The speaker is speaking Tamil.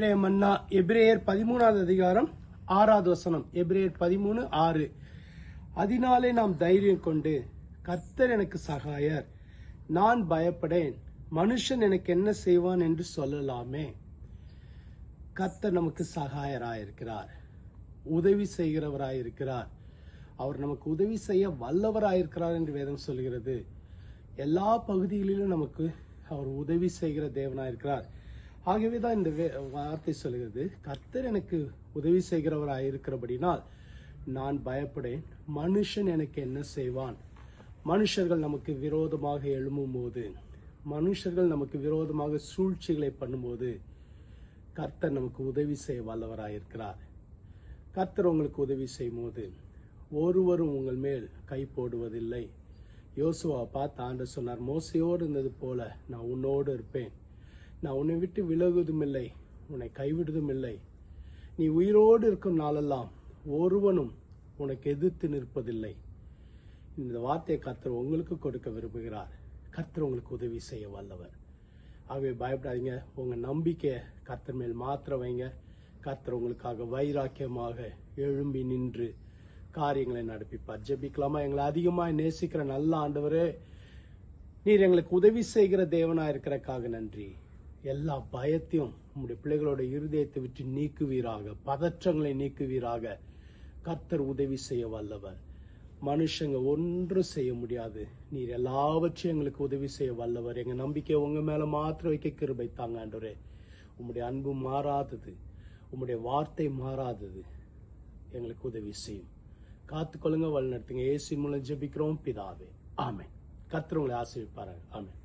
இன்றைய மன்னா எபிரேயர் பதிமூணாவது அதிகாரம் ஆறாவது வசனம். எபிரேயர் பதிமூணு ஆறு. அதனாலே நாம் தைரியம் கொண்டு கர்த்தர் எனக்கு சகாயர். நான் பயப்படேன். மனுஷன் எனக்கு என்ன செய்வான் என்று சொல்லலாமே. கர்த்தர் நமக்கு சகாயராயிருக்கிறார். உதவி செய்கிறவராயிருக்கிறார். அவர் நமக்கு உதவி செய்ய வல்லவராயிருக்கிறார் என்று வேதம் சொல்கிறது. எல்லா பகுதிகளிலும் நமக்கு அவர் உதவி செய்கிற தேவனாயிருக்கிறார். ஆகவே தான் இந்த வே- வார்த்தை சொல்கிறது. கர்த்தர் எனக்கு உதவி செய்கிறவராக இருக்கிறபடினால் நான் பயப்படேன். மனுஷன் எனக்கு என்ன செய்வான்? மனுஷர்கள் நமக்கு விரோதமாக எழும்பும் போது மனுஷர்கள் நமக்கு விரோதமாக சூழ்ச்சிகளை பண்ணும்போது கர்த்தர் நமக்கு உதவி செய்ய வல்லவராயிருக்கிறார். கர்த்தர் உங்களுக்கு உதவி செய்யும் போது ஒருவரும் உங்கள் மேல் கை போடுவதில்லை. யோசுவா பார்த்து ஆண்டு சொன்னார் மோசையோடு இருந்தது போல நான் உன்னோடு இருப்பேன். நான் உன்னை விட்டு விலகுவதும் இல்லை உன்னை கைவிடுவதும் இல்லை நீ உயிரோடு இருக்கும் நாளெல்லாம் ஒருவனும் உனக்கு எதிர்த்து நிற்பதில்லை. இந்த வார்த்தையை கர்த்தர் உங்களுக்கு கொடுக்க விரும்புகிறார். கர்த்தர் உங்களுக்கு உதவி செய்ய வல்லவர். ஆகவே பயப்படாதீங்க. உங்கள் நம்பிக்கையை கர்த்தர் மேல் மாத்திர வைங்க. கர்த்தர் உங்களுக்காக வைராக்கியமாக எழும்பி நின்று காரியங்களை நடப்பிப்பார். ஜபிக்கலாமா? எங்களை அதிகமாக நேசிக்கிற நல்ல ஆண்டவரே நீர் எங்களுக்கு உதவி செய்கிற தேவனாக இருக்கிறக்காக நன்றி. எல்லா பயத்தையும் உங்களுடைய பிள்ளைகளோட இருதயத்தை விட்டு நீக்குவீராக பதற்றங்களை நீக்குவீராக. கர்த்தர் உதவி செய்ய வல்லவர். மனுஷங்க ஒன்றும் செய்ய முடியாது. நீர் எல்லாவற்றையும் எங்களுக்கு உதவி செய்ய வல்லவர். எங்க நம்பிக்கை உங்க மேல மாத்திரம் வைக்க கிருபை தாங்க ஆண்டவரே. உங்களுடைய அன்பு மாறாதது. உங்களுடைய வார்த்தை மாறாதது. எங்களுக்கு உதவி செய்யும். காத்துக்கொள்ளுங்க வழிநடத்துங்க. ஏசி மூலம் ஜெபிக்கிறோம் பிதாவே. ஆமே கர்த்தர் உங்களை ஆமே